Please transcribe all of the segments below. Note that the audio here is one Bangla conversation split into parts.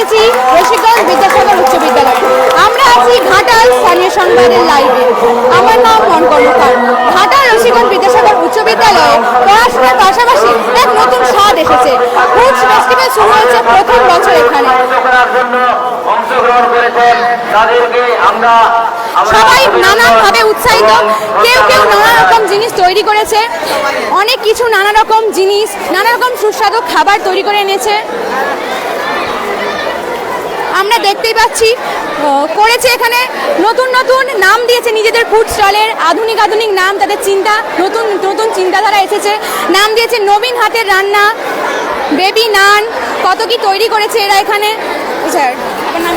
এসেছি রসিকগঞ্জ বিদ্যাসাগর উচ্চ বিদ্যালয়। আমরা আছি ঘাটাল স্থানীয় সংবাদের লাইভে আমার নাম মন কর্মকার ঘাটাল রসিকগঞ্জ বিদ্যাসাগর উচ্চ বিদ্যালয়ে পড়াশোনার পাশাপাশি এক নতুন স্বাদ এসেছে। ফুডস ফেস্টিভ্যাল শুরু হয়েছে প্রথম বছর এখানে। সবাই নানানভাবে উৎসাহিত। কেউ কেউ নানা রকম জিনিস তৈরি করেছে। অনেক কিছু নানা রকম জিনিস নানা রকম সুস্বাদু খাবার তৈরি করে এনেছে। আমরা দেখতেই পাচ্ছি করেছে এখানে নতুন নতুন নাম দিয়েছে নিজেদের ফুড স্টলের আধুনিক আধুনিক নাম তাদের চিন্তা নতুন নতুন চিন্তাধারা এসেছে। নাম দিয়েছে নবীন হাতের রান্না বেবি নান কত কি তৈরি করেছে এরা এখানে? স্যার আপনার নাম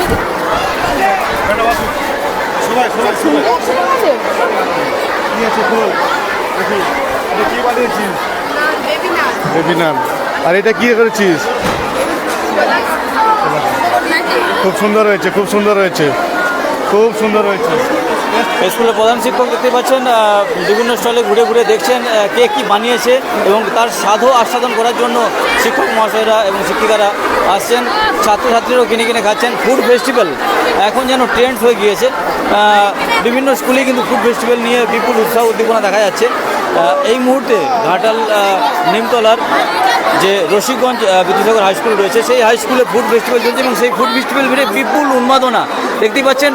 বেবি নান। আর এটা কি করেছিস খুব সুন্দর হয়েছে, খুব সুন্দর হয়েছে। খুব সুন্দর হয়েছে। স্কুলের প্রধান শিক্ষক দেখতে পাচ্ছেন বিভিন্ন স্টলে ঘুরে ঘুরে দেখছেন কে কী বানিয়েছে এবং তার স্বাদও আস্বাদন করার জন্য শিক্ষক মহাশয়রা এবং শিক্ষিকারা আসছেন, ছাত্রছাত্রীরাও কিনে কিনে খাচ্ছেন ফুড ফেস্টিভ্যাল এখন যেন ট্রেন্ড হয়ে গিয়েছে বিভিন্ন স্কুলে কিন্তু ফুড ফেস্টিভ্যাল নিয়ে বিপুল উৎসাহ উদ্দীপনা দেখা যাচ্ছে। এই মুহূর্তে ঘাটাল নিমতলার যে রশিকগঞ্জ বিদ্যাসাগর হাই স্কুল রয়েছে সেই হাই স্কুলে ফুড ফেস্টিভ্যাল চলছে এবং সেই ফুড ফেস্টিভ্যাল ঘিরে বিপুল উন্মাদনা। দেখতেই পাচ্ছেন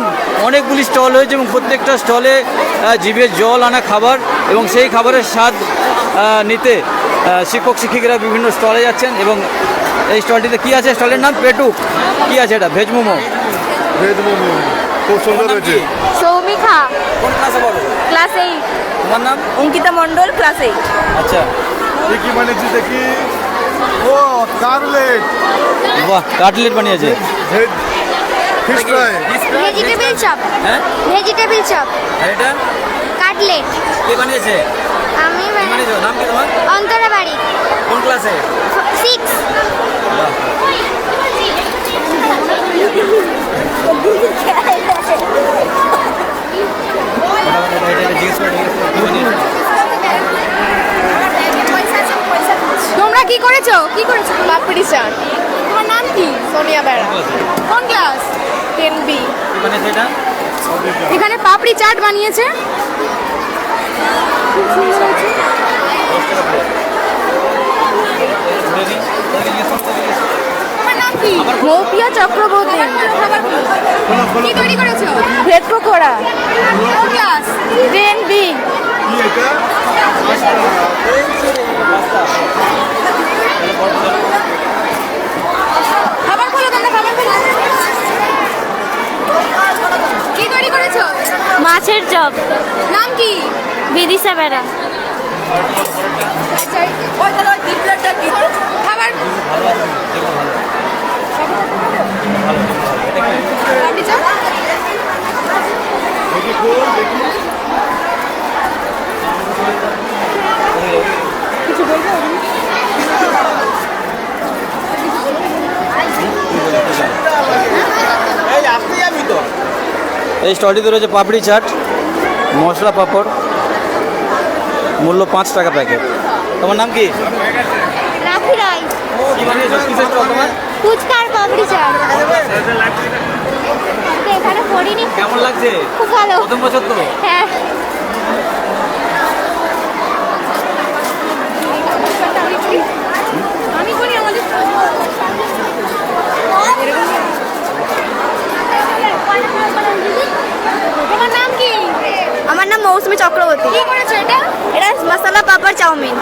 অনেকগুলি স্টল হয়েছে এবং প্রত্যেকটা স্টলে জিভে জল আনা খাবার এবং সেই খাবারের স্বাদ নিতে শিক্ষক শিক্ষিকারা বিভিন্ন স্টলে যাচ্ছেন এবং এই স্টলটিতে কি আছে? স্টলের নাম পেটুক কি আছে এটা? ভেজ মোমো। ভেজ মোমো। খুব সুন্দর হয়েছে। সৌমিখা। কোন ক্লাসে পড়ো? ক্লাস এইট তোমার নাম? অঙ্কিতা মণ্ডল ক্লাস এইট আচ্ছা। কি কি বানিয়েছিস দেখি ও কার্লেট বাহ কাটলেট বানিয়েছে। ফিশ ফ্রাই ভেজিটেবিল চপ হ্যাঁ? ভেজিটেবিল চপ আর এটা? কাটলেট। কে বানিয়েছে? আমি বানিয়েছো? নাম কি তোমার? অন্তরা বাড়ি কোন ক্লাসে? সিক্স তোমরা কি করেছ? কি করেছ? পাপড়ি চাট। তোমার নাম কি? সোনিয়া বেড়া। কোন ক্লাস? Ten B. বানিয়েছে এটা এখানে পাপড়ি চাট বানিয়েছে। খুব সুন্দর মৌপিয়া চক্রবর্তী। কি? তৈরি করেছ? Veg pakora class? Ten B. মাছের চপ। নাম কি? বিদিশা বেড়া। খাবার দেখি খোল দেখি এই স্টলটিতে রয়েছে পাপড়ি চাট মশলা পাপড় মূল্য পাঁচ টাকা প্যাকেট। তোমার নাম কি? ফুচকার পাপড়ি চাট। এখানে পড়িনি। কেমন লাগছে? খুব ভালো। প্রথম বছর তো? হ্যাঁ আমি করি আমাদের তোমার নাম কি? আমার নাম মৌসুমী চক্রবর্তী। কি করেছ এটা? এটা মশলা পাপড় চাউমিন।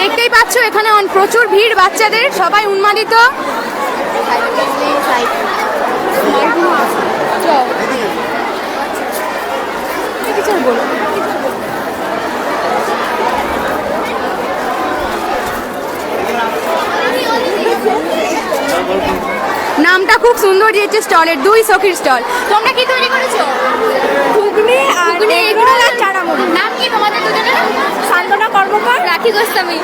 দেখতেই পাচ্ছ এখানে প্রচুর ভিড় বাচ্চাদের সবাই উন্মাদিত। নামটা খুব সুন্দর দিয়েছে স্টলের দুই সখীর স্টল। তোমরা ঘুগনি এগুলো আর নাম কি তোমাদের দুজনের? শান্তনা কর্মকার। রাখি গোস্বামী?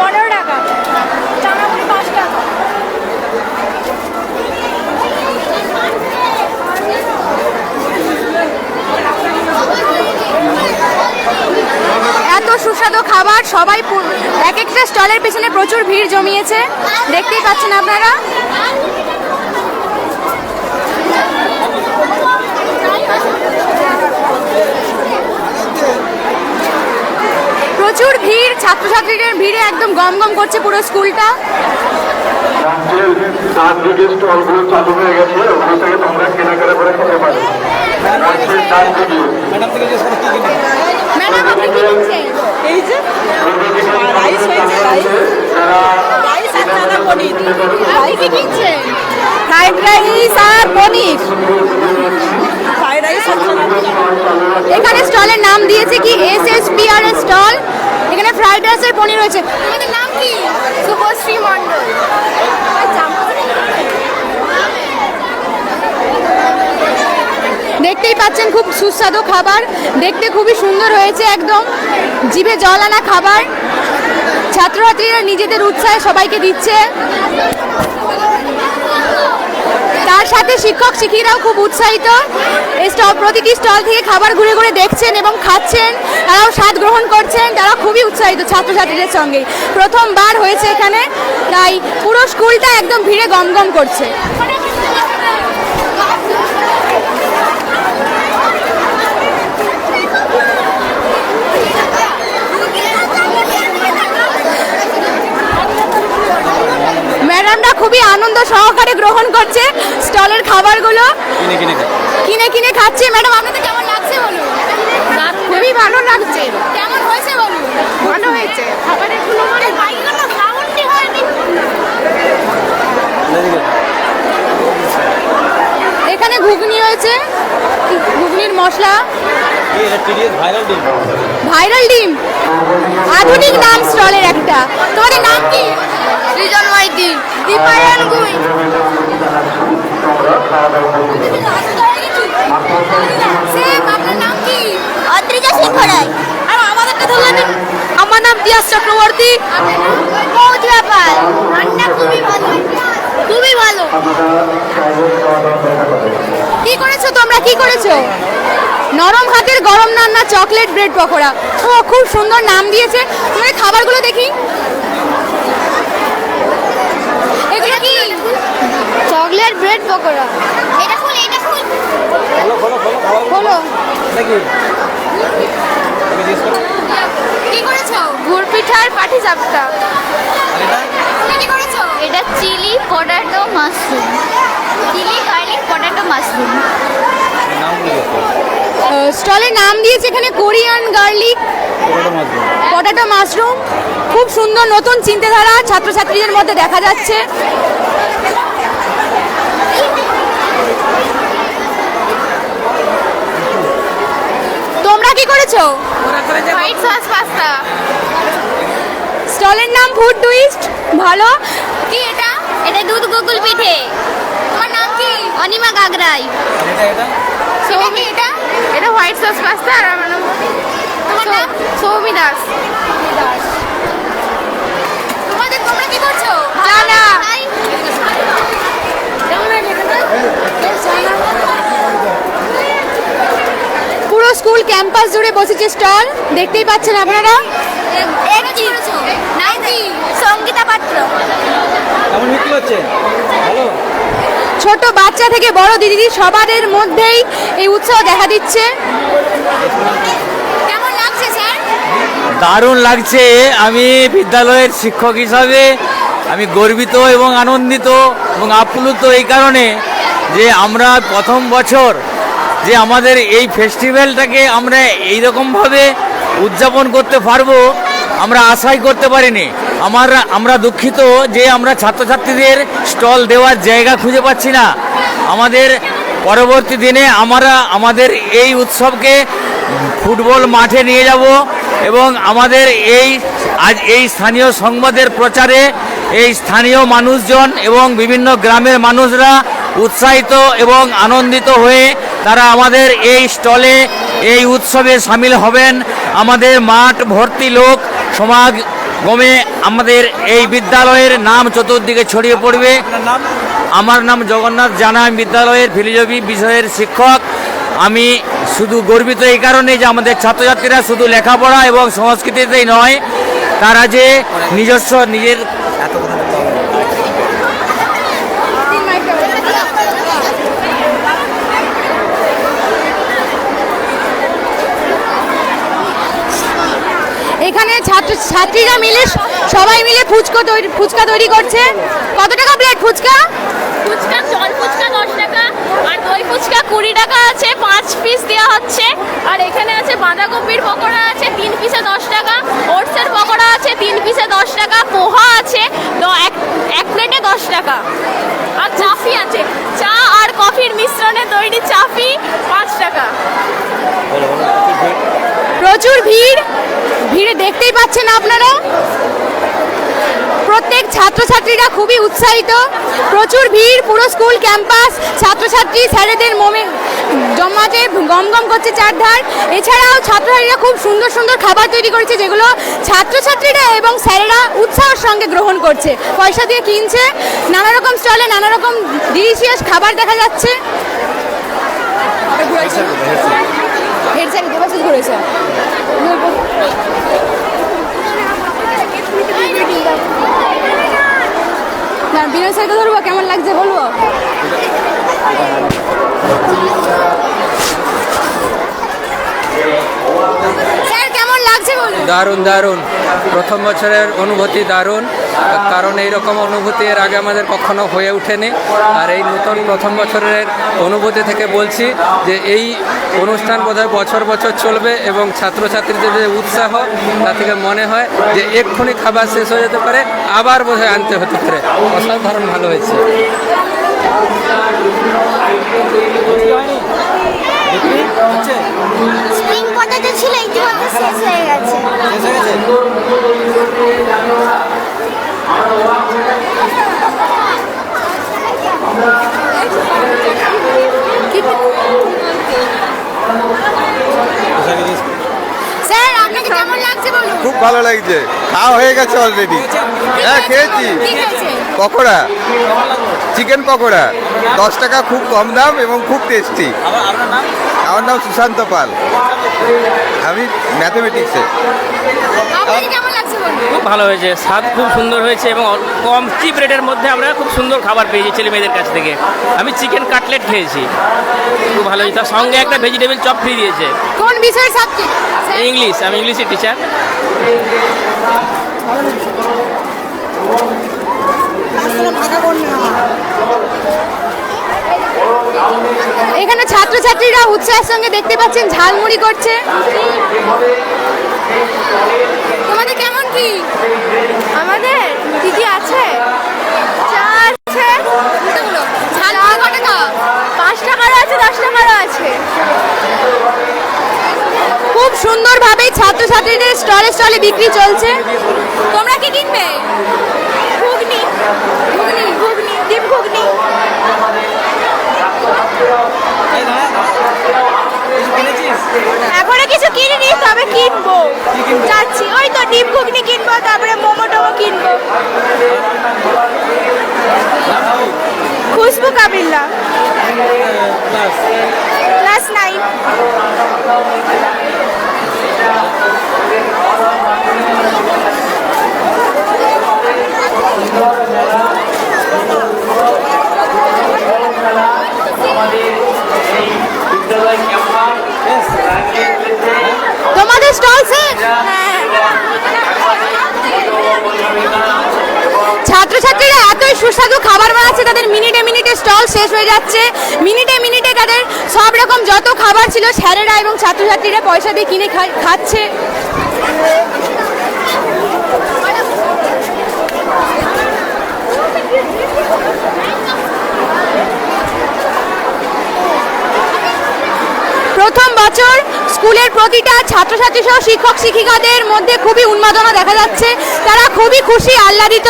পনেরো টাকা পাঁচ টাকা। এত সুস্বাদু খাবার সবাই এক একটা স্টলের পেছনে প্রচুর ভিড় জমিয়েছে। দেখতেই পাচ্ছেন আপনারা। প্রচুর ভিড় ছাত্রছাত্রীদের ভিড়ে একদম গম গম করছে পুরো স্কুলটা। রাজ্যের চার দিকে স্টলগুলো চালু হয়ে গেছে ওখান থেকে তোমরা কেনাকাটা করে খেতে পারো। রাজ্যের চার দিকে। ম্যাডাম থেকে জিজ্ঞেস করো কি কিনে ম্যাডাম আপনি কি নিচ্ছেন এই যে রাইস হয়েছে রাইস। রাইস আর চানা পনির। আপনি কি কিনছেন? ফ্রাইড রাইস আর পনির। এখানে স্টলের নাম দিয়েছে কি? S S P R stall এখানে ফ্রাইড রাইস আর পনির রয়েছে। তোমাদের নাম কি? শুভশ্রী মণ্ডল। দেখতেই পাচ্ছেন খুব সুস্বাদু খাবার। দেখতে খুবই সুন্দর হয়েছে একদম। জিভে জল আনা খাবার। ছাত্রছাত্রীরা নিজেদের উৎসাহে সবাইকে দিচ্ছে। তার সাথে শিক্ষক শিক্ষিকারাও খুব উৎসাহিত। এই স্টল, প্রতিটি স্টল থেকে খাবার ঘুরে ঘুরে দেখছেন এবং খাচ্ছেন। তারাও স্বাদ গ্রহণ করছেন। তারা খুবই উৎসাহিত ছাত্রছাত্রীদের সঙ্গে। প্রথমবার হয়েছে এখানে, তাই পুরো স্কুলটা একদম ভিড়ে গমগম করছে। ম্যাডামরা খুবই আনন্দ সহকারে গ্রহণ করছে স্টলের খাবারগুলো। কিনে কিনে কিনে কিনে খাচ্ছে। ম্যাডাম আপনাদের কেমন লাগছে বলুন? খুবই ভালো লাগছে। কেমন হয়েছে বলুন? ভালো হয়েছে। খাবারের গুণমানের হয়নি। এখানে ঘুগনি হয়েছে ঘুগনির মশলা। ভাইরাল ডিম। ভাইরাল ডিম। আধুনিক নাম স্টলের একটা। তোমাদের নাম কি? সৃজন মাইতি দীপায়ন গুই। আপনার নাম কি? অদ্রিজা সিংহ রায় আর আমাদেরটা ধরলেন আমার নাম দিয়াস চক্রবর্তী। মৌজা পাল। রান্না খুবই ভালো। খুবই ভালো। কি করেছ তোমরা? কি করেছ? নরম হাতের গরম রান্না চকলেট ব্রেড পকোড়া। ও খুব সুন্দর নাম দিয়েছে। তোমাদের খাবারগুলো দেখি এগুলো কি চকলেট ব্রেড পকোড়া। এটা খুল এটা খুল। খোলো খোলো খোলো হলো নাকি জিজ্ঞেস করো কি করেছ? গুড় পিঠা আর পাটি চাপটা। এটা? কি করেছ? এটা chilli potato mushroom. Chilli garlic potato mushroom. স্টলের নাম দিয়েছে এখানে কোরিয়ান গার্লিক। Potato mushroom. খুব সুন্দর নতুন চিন্তাধারা ছাত্রছাত্রীদের মধ্যে দেখা যাচ্ছে তোমরা কি করেছ? হোয়াইট সস পাস্তা স্টলের নাম ফুড টুইস্ট। ভালো? কি এটা? এটা দুধ গুগল পিঠে। তোমার নাম কি? অনিমা গাগরাই। এটা এটা? সৌমি এটা? এটা হোয়াইট সস পাস্তা আর আমার নাম তোমার নাম? সৌমি দাস। তোমাদের তোমরা কি করছ? জানা। স্কুল ক্যাম্পাস জুড়ে বসেছে স্টল। দেখতেই পাচ্ছেন আপনারা। নাম সঙ্গীতা পাত্র। কেমন বিক্রি হচ্ছে ভালো। ছোট বাচ্চা থেকে বড় দিদি সবাদের মধ্যেই এই উৎসাহ দেখা দিচ্ছে। কেমন লাগছে স্যার? দারুণ লাগছে। আমি বিদ্যালয়ের শিক্ষক হিসাবে আমি গর্বিত এবং আনন্দিত এবং আপ্লুত এই কারণে যে আমরা প্রথম বছর যে আমাদের এই ফেস্টিভ্যালটাকে আমরা এইরকমভাবে উদযাপন করতে পারব, আমরা আশাই করতে পারিনি। আমার, আমরা দুঃখিত যে আমরা ছাত্রছাত্রীদের স্টল দেওয়ার জায়গা খুঁজে পাচ্ছি না। আমাদের পরবর্তী দিনে আমরা আমাদের এই উৎসবকে ফুটবল মাঠে নিয়ে যাব এবং আমাদের এই, আজ এই স্থানীয় সংবাদের প্রচারে এই স্থানীয় মানুষজন এবং বিভিন্ন গ্রামের মানুষরা উৎসাহিত এবং আনন্দিত হয়ে তারা আমাদের এই স্টলে এই উৎসবে সামিল হবেন। আমাদের মাঠ ভর্তি লোক সমাগমে আমাদের এই বিদ্যালয়ের নাম চতুর্দিকে ছড়িয়ে পড়বে। আমার নাম জগন্নাথ জানা, আমি বিদ্যালয়ের ফিলোজফি বিষয়ের শিক্ষক। আমি শুধু গর্বিত এই কারণে যে আমাদের ছাত্রছাত্রীরা শুধু লেখাপড়া এবং সংস্কৃতিতেই নয়, তারা যে নিজস্ব নিজের এখানে ছাত্র ছাত্রীরা মিলে সবাই মিলে ফুচকা তৈরি ফুচকা তৈরি করছে। কত টাকা প্লেট ফুচকা? ফুচকা জল ফুচকা দশ টাকা আর দই ফুচকা কুড়ি টাকা আছে পাঁচ পিস দেওয়া হচ্ছে। আর এখানে আছে বাঁধাকপির পকোড়া আছে তিন পিসে দশ টাকা ওটসের পকোড়া আছে তিন পিসে দশ টাকা পোহা আছে এক প্লেটে দশ টাকা। আর চাফি আছে। চা আর কফির মিশ্রণে তৈরি চাফি পাঁচ টাকা। প্রচুর ভিড়। ভিড়ে দেখতেই পাচ্ছেন আপনারা। প্রত্যেক ছাত্রছাত্রীরা খুবই উৎসাহিত। প্রচুর ভিড় পুরো স্কুল ক্যাম্পাস ছাত্রছাত্রী স্যারেদের মোমে জমাতে গমগম করছে চারধার। এছাড়াও ছাত্রছাত্রীরা খুব সুন্দর সুন্দর খাবার তৈরি করেছে যেগুলো ছাত্রছাত্রীরা এবং স্যারেরা উৎসাহের সঙ্গে গ্রহণ করছে। পয়সা দিয়ে কিনছে। নানা রকম স্টলে নানা রকম ডিলিশিয়াস খাবার দেখা যাচ্ছে। হেড স্যার ঘুরেছে না বিনয় স্যারকে ধরবো, কেমন লাগছে বলব? স্যার, কেমন লাগছে বলুন? দারুণ দারুণ। প্রথম বছরের অনুভূতি দারুণ। কারণ এই রকম অনুভূতি এর আগে আমাদের কখনো হয়ে ওঠেনি। আর এই নতুন প্রথম বছরের অনুভূতি থেকে বলছি যে এই অনুষ্ঠান বোধহয় বছর বছর চলবে এবং ছাত্রছাত্রীদের যে উৎসাহ তা থেকে মনে হয় যে এক্ষুনি খাবার শেষ হয়ে যেতে পারে আবার বোধহয় আনতে হতে পারে। অসাধারণ ভালো হয়েছে। স্প্রিং পটেটো ছিল ইতিমধ্যে শেষ হয়ে গেছে। শেষ হয়ে গেছে? খুব ভালো লাগছে। খাওয়া হয়ে গেছে অলরেডি হ্যাঁ খেয়েছি। পকোড়া। চিকেন পকোড়া। দশ টাকা খুব কম দাম এবং খুব টেস্টি আমার নাম সুশান্ত পাল। আমি ম্যাথমেটিক্সে খুব ভালো হয়েছে স্বাদ খুব সুন্দর হয়েছে এবং কম চিপ রেটের মধ্যে আমরা খুব সুন্দর খাবার পেয়েছি ছেলে মেয়েদের কাছ থেকে। আমি চিকেন কাটলেট খেয়েছি খুব ভালো হয়েছে। তার সঙ্গে একটা ভেজিটেবল চপ ফ্রি দিয়েছে। কোন বিষয়ের সাবজেক্ট ইংলিশ আমি ইংলিশের টিচার এখানে ছাত্রছাত্রীরা উৎসাহের সঙ্গে দেখতে পাচ্ছেন ঝালমুড়ি করছে। তোমাদের কেমন কি? আমাদের? দিদি আছে? চা আছে। পাঁচ টাকারও আছে দশ টাকারও আছে। খুব সুন্দরভাবে ছাত্রছাত্রীদের স্টলে স্টলে বিক্রি চলছে। তোমরা কি কিনবে? ঘুগনি। ঘুগনি। ঘুগনি ডিম ঘুগনি এই দাঁড়া, দাঁড়া। কিছু কিনেছিস এখনও কিছু কিনিনি, তবে কিনবো। যাচ্ছি। ওই তো ডিম ঘুগনি কিনবো, তারপরে মোমো টোমো কিনবো। খুশবু কাবিল্লা। Class nine. তোমাদের স্টল শেষ ছাত্রছাত্রীরা এতই সুস্বাদু খাবার বানাচ্ছে, তাদের মিনিটে মিনিটে স্টল শেষ হয়ে যাচ্ছে। মিনিটে মিনিটে তাদের সব রকম যত খাবার ছিল, স্যারেরা এবং ছাত্রছাত্রীরা পয়সা দিয়ে কিনে খাচ্ছে। প্রথম বছর স্কুলের প্রতিটা ছাত্রছাত্রী সহ শিক্ষক শিক্ষিকাদের মধ্যে খুবই উন্মাদনা দেখা যাচ্ছে। তারা খুবই খুশি আহ্লাদিত।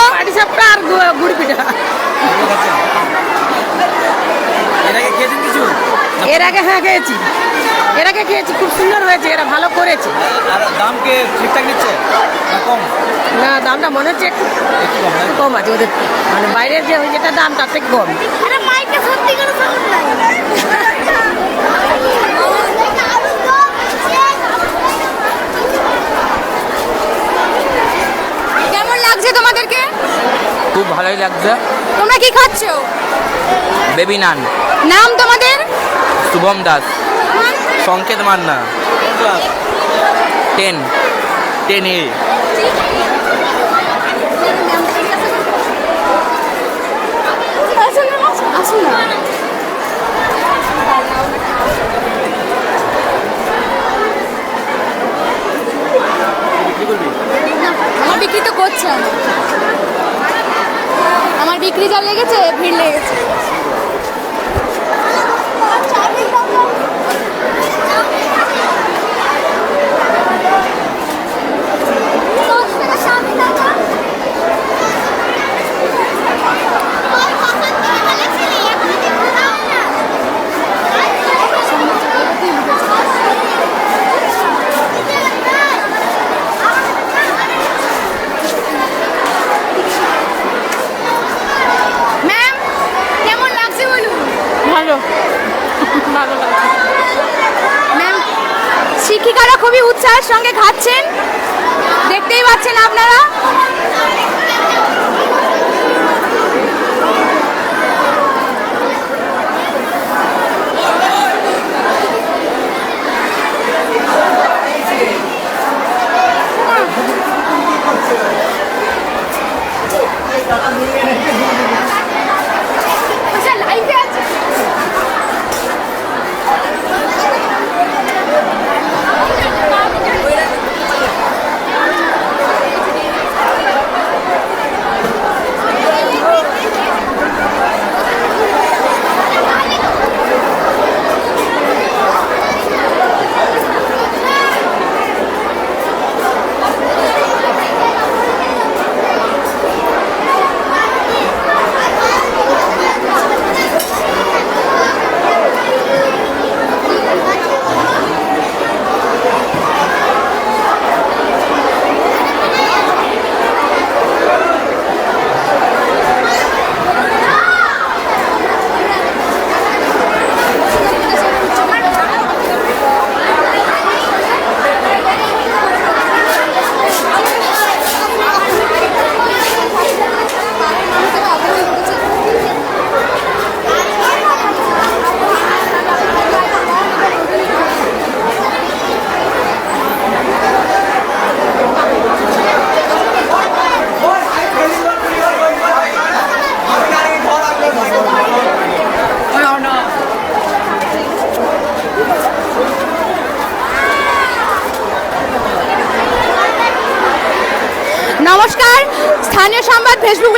এর আগে হ্যাঁ খেয়েছি। এর আগে খেয়েছি খুব সুন্দর হয়েছে এরা ভালো করেছে। দাম কে ঠিকঠাক নিচ্ছে? না কম? না দামটা মনে হচ্ছে একটু একটু কম আছে ওদের মানে বাইরের যে ওই যেটা দাম তার থেকে কম আরে মাইকে সত্যি করে সাউন্ড নাই ভালোই লাগছে। তোমরা কি খাচ্ছ? বেবি নান। নাম তোমাদের? শুভম দাস। সংকেত মান্না। টেন। টেন এ। আমার বিক্রি তো করছে। বিক্রি যা লেগেছে ভিড় লেগেছে।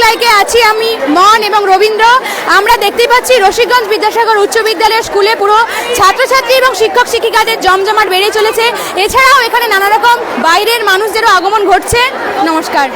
সংবাদ আছি আমি, মন এবং রবীন্দ্র। আমরা দেখতেই পাচ্ছি রশিকগঞ্জ বিদ্যাসাগর উচ্চ বিদ্যালয়ের স্কুলে পুরো ছাত্রছাত্রী এবং শিক্ষক শিক্ষিকাদের জমজমাট বেড়ে চলেছে। এছাড়াও এখানে নানা রকম বাইরের মানুষদেরও আগমন ঘটছে। নমস্কার।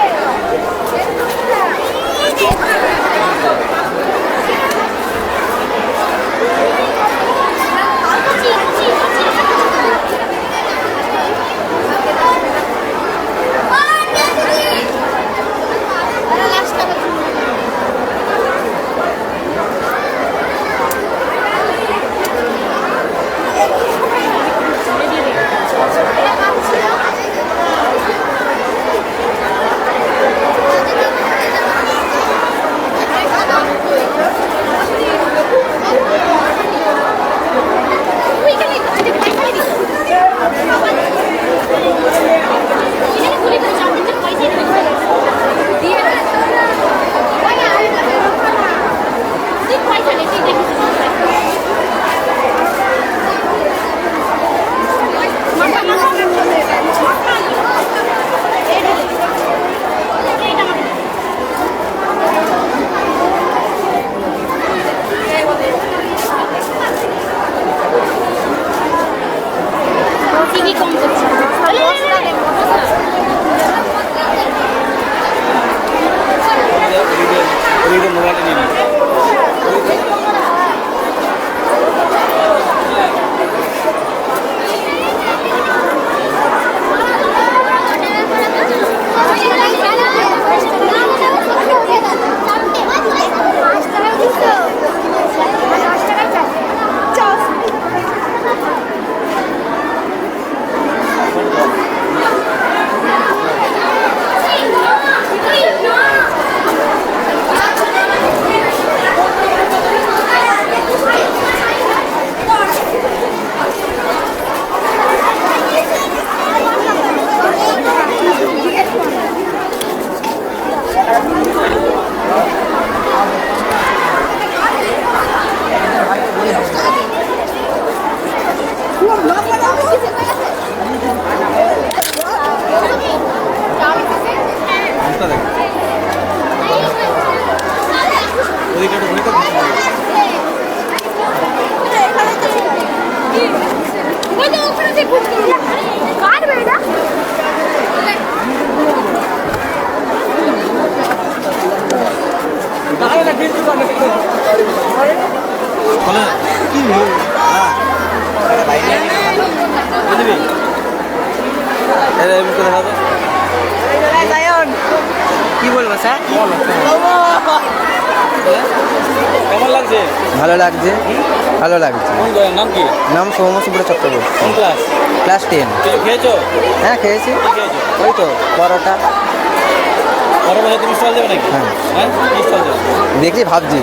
কি কেমন লাগছে? ভালো লাগছে। ভালো লাগছে। নাম কি? নাম Soumya Subhra Chakraborty. Class class ten খেয়েছো? হ্যাঁ খেয়েছি। ওই তো পরোটা। পরের তুমি স্টল দেবে নাকি? হ্যাঁ। হ্যাঁ? দেখি ভাবছি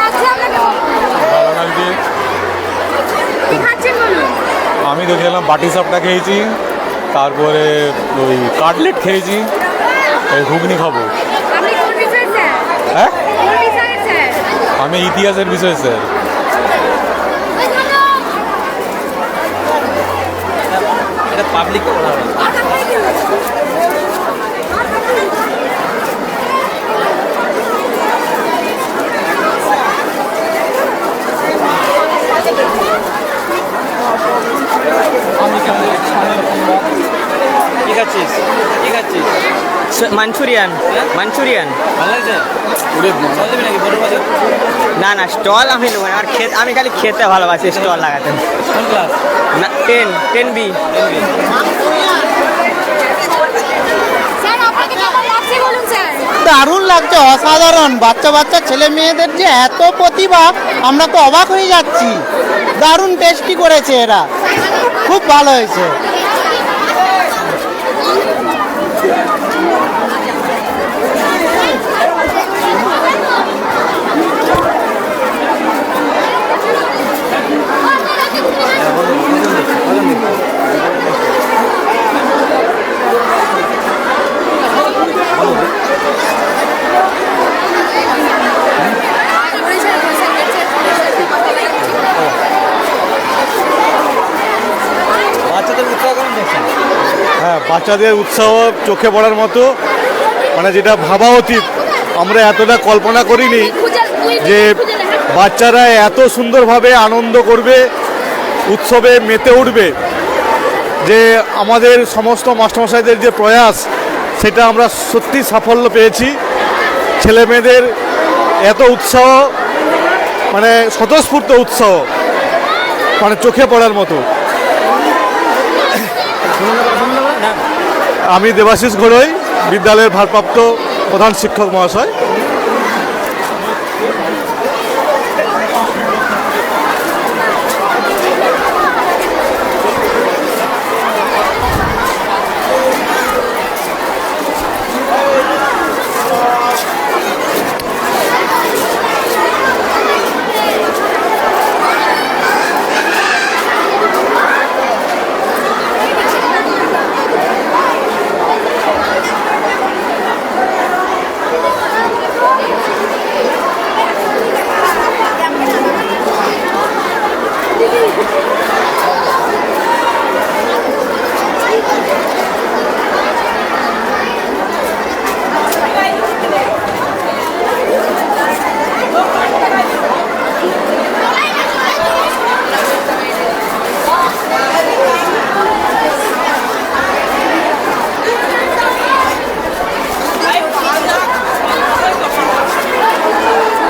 লাগছে আপনাকে ভালো লাগছে কি খাচ্ছেন বলুন তো খেলাম বাটি সাপটা খেয়েছি তারপরে ওই কাটলেট খেয়েছি ওই ঘুগনি খাব। হ্যাঁ? কোন বিষয়ের স্যার? আমি ইতিহাসের বিষয় স্যার। এটা পাবলিক কি খাচ্ছিস? কি খাচ্ছিস? Manchurian Manchurian. না না স্টল আমি নেব না। আর খেতে আমি খালি খেতে ভালোবাসি স্টল লাগাতে। না টেন টেন বি। দারুণ লাগছে অসাধারণ। বাচ্চা বাচ্চা ছেলে মেয়েদের যে এত প্রতিভা আমরা তো অবাক হয়ে যাচ্ছি। দারুণ টেস্টি করেছে এরা। খুব ভালো হয়েছে বাচ্চাদের উৎসাহ কেমন দেখছেন হ্যাঁ বাচ্চাদের উৎসাহ চোখে পড়ার মতো। মানে যেটা ভাবা উচিত আমরা এতটা কল্পনা করিনি যে বাচ্চারা এত সুন্দরভাবে আনন্দ করবে, উৎসবে মেতে উঠবে। যে আমাদের সমস্ত মাস্টারমশাইদের যে প্রয়াস, সেটা আমরা সত্যি সাফল্য পেয়েছি। ছেলে মেয়েদের এত উৎসাহ মানে স্বতঃস্ফূর্ত উৎসাহ মানে চোখে পড়ার মতো। আমি দেবাশিস ঘোড়ই বিদ্যালয়ের ভারপ্রাপ্ত প্রধান শিক্ষক মহাশয়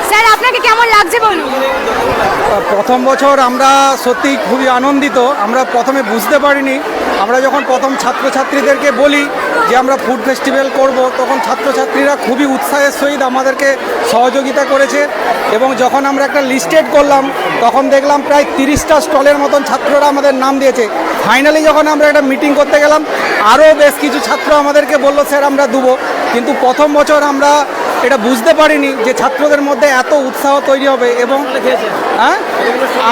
স্যার আপনাকে কেমন লাগছে বলুন প্রথম বছর আমরা সত্যি খুবই আনন্দিত। আমরা প্রথমে বুঝতে পারিনি। আমরা যখন প্রথম ছাত্রছাত্রীদেরকে বলি যে আমরা ফুড ফেস্টিভ্যাল করব, তখন ছাত্রছাত্রীরা খুবই উৎসাহের সহিত আমাদেরকে সহযোগিতা করেছে এবং যখন আমরা একটা লিস্টেড করলাম, তখন দেখলাম প্রায় তিরিশটা স্টলের মতন ছাত্ররা আমাদের নাম দিয়েছে। ফাইনালি যখন আমরা একটা মিটিং করতে গেলাম, আরও বেশ কিছু ছাত্র আমাদেরকে বলল, স্যার, আমরা দেবো। কিন্তু প্রথম বছর আমরা এটা বুঝতে পারিনি যে ছাত্রদের মধ্যে এত উৎসাহ তৈরি হবে এবং হ্যাঁ?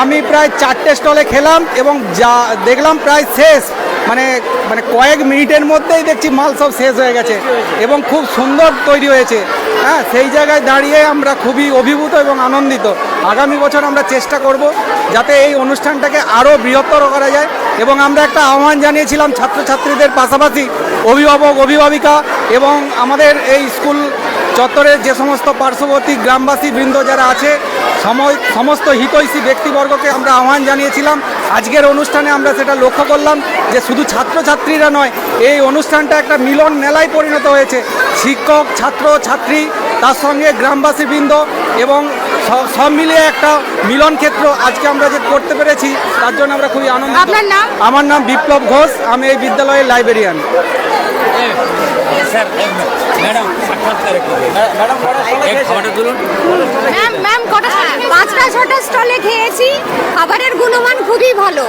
আমি প্রায় চারটে স্টলে খেলাম এবং যা দেখলাম প্রায় শেষ মানে মানে কয়েক মিনিটের মধ্যেই দেখছি মাল সব শেষ হয়ে গেছে এবং খুব সুন্দর তৈরি হয়েছে। হ্যাঁ সেই জায়গায় দাঁড়িয়ে আমরা খুবই অভিভূত এবং আনন্দিত। আগামী বছর আমরা চেষ্টা করব যাতে এই অনুষ্ঠানটাকে আরও বৃহত্তর করা যায় এবং আমরা একটা আহ্বান জানিয়েছিলাম ছাত্রছাত্রীদের পাশাপাশি অভিভাবক, অভিভাবিকা এবং আমাদের এই স্কুল চত্বরের যে সমস্ত পার্শ্ববর্তী গ্রামবাসী বৃন্দ যারা আছে সময় সমস্ত হিতৈষী ব্যক্তিবর্গকে আমরা আহ্বান জানিয়েছিলাম। আজকের অনুষ্ঠানে আমরা সেটা লক্ষ্য করলাম যে শুধু ছাত্রছাত্রীরা নয় এই অনুষ্ঠানটা একটা মিলন মেলায় পরিণত হয়েছে। শিক্ষক ছাত্র ছাত্রী তার সঙ্গে গ্রামবাসী বৃন্দ এবং সব মিলিয়ে একটা মিলন ক্ষেত্র আজকে আমরা যে করতে পেরেছি তার জন্য আমরা খুবই আনন্দ আমার নাম বিপ্লব ঘোষ আমি এই বিদ্যালয়ের লাইব্রেরিয়ান ম্যাম ম্যাম কটা পাঁচটা ছটা স্টলে খেয়েছি। খাবারের গুণমান খুবই ভালো।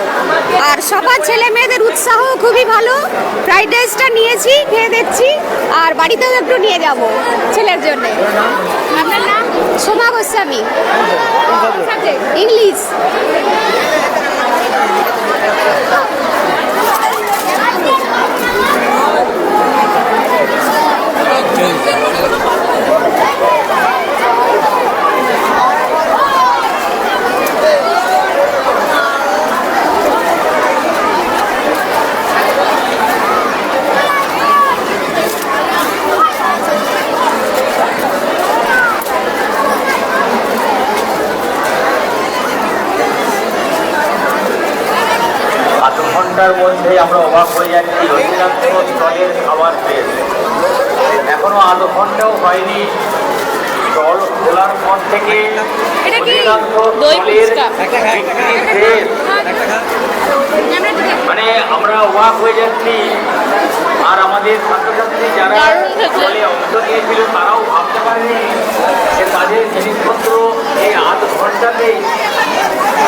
আর সবার ছেলে মেয়েদের উৎসাহ খুবই ভালো। ফ্রাইড রাইসটা নিয়েছি খেয়ে দেখছি। আর বাড়িতেও একটু নিয়ে যাব ছেলের জন্য। আপনার নাম? সোমা গোস্বামী। ইংলিশ। ঘণ্টার মধ্যে আমরা অবাক হয়ে যাচ্ছি অধিকাংশ স্থলের খাবার শেষ এখনও আধ ঘন্টাও হয়নি। স্টল খোলার পর থেকে। মানে আমরা ওয়াক হয়ে যাচ্ছি। আর আমাদের ছাত্রছাত্রী যারা দলে অংশ নিয়েছিল তারাও ভাবতে পারেনি যে তাদের জিনিসপত্র এই আধ ঘন্টাতেই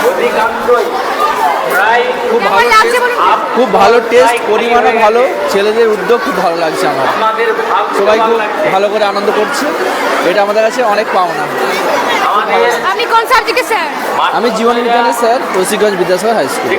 অধিকাংশই খুব ভালো টেস্ট পরিমাণও ভালো ছেলেদের উদ্যোগ খুব ভালো লাগছে আমার। সবাই খুব ভালো করে আনন্দ করছে। এটা আমাদের কাছে অনেক পাওনা। আমি জীবন বিজ্ঞানের sir Tulsiganj Vidyasagar high school